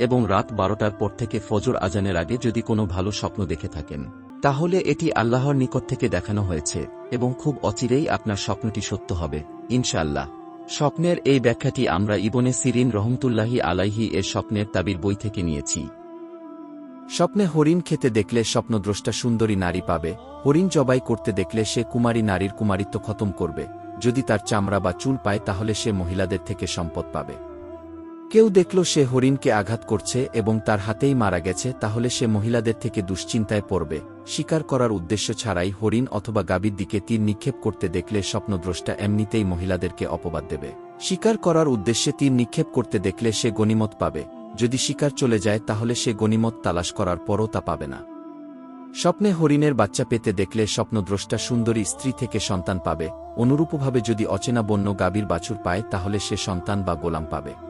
এবং রাত বারোটার পর থেকে ফজর আজানের আগে যদি কোনো ভালো স্বপ্ন দেখে থাকেন, তাহলে এটি আল্লাহর নিকট থেকে দেখানো হয়েছে, এবং খুব অচিরেই আপনার স্বপ্নটি সত্য হবে, ইনশাআল্লাহ। স্বপ্নের এই ব্যাখ্যাটি আমরা ইবনে সিরিন রহমতুল্লাহি আলাইহি এর স্বপ্নের তাবির বই থেকে নিয়েছি। স্বপ্নে হরিণ খেতে দেখলে স্বপ্নদ্রষ্টা সুন্দরী নারী পাবে, হরিণ জবাই করতে দেখলে সে কুমারী নারীর কুমারিত্ব খতম করবে, যদি তার চামড়া বা চুল পায় তাহলে সে মহিলাদের থেকে সম্পদ পাবে। কেউ দেখল সে হরিণকে আঘাত করছে এবং তার হাতেই মারা গেছে, তাহলে সে মহিলাদের থেকে দুশ্চিন্তায় পড়বে। শিকার করার উদ্দেশ্য ছাড়াই হরিণ অথবা গাবির দিকে তীর নিক্ষেপ করতে দেখলে স্বপ্নদ্রষ্টা এমনিতেই মহিলাদেরকে অপবাদ দেবে। শিকার করার উদ্দেশ্যে তীর নিক্ষেপ করতে দেখলে সে গনিমত পাবে। যদি শিকার চলে যায়, তাহলে সে গনিমত তালাশ করার পরও তা পাবে না। স্বপ্নে হরিণের বাচ্চা পেতে দেখলে স্বপ্নদ্রষ্টা সুন্দরী স্ত্রী থেকে সন্তান পাবে। অনুরূপভাবে যদি অচেনা বন্য গাভীর বাছুর পায়, তাহলে সে সন্তান বা গোলাম পাবে।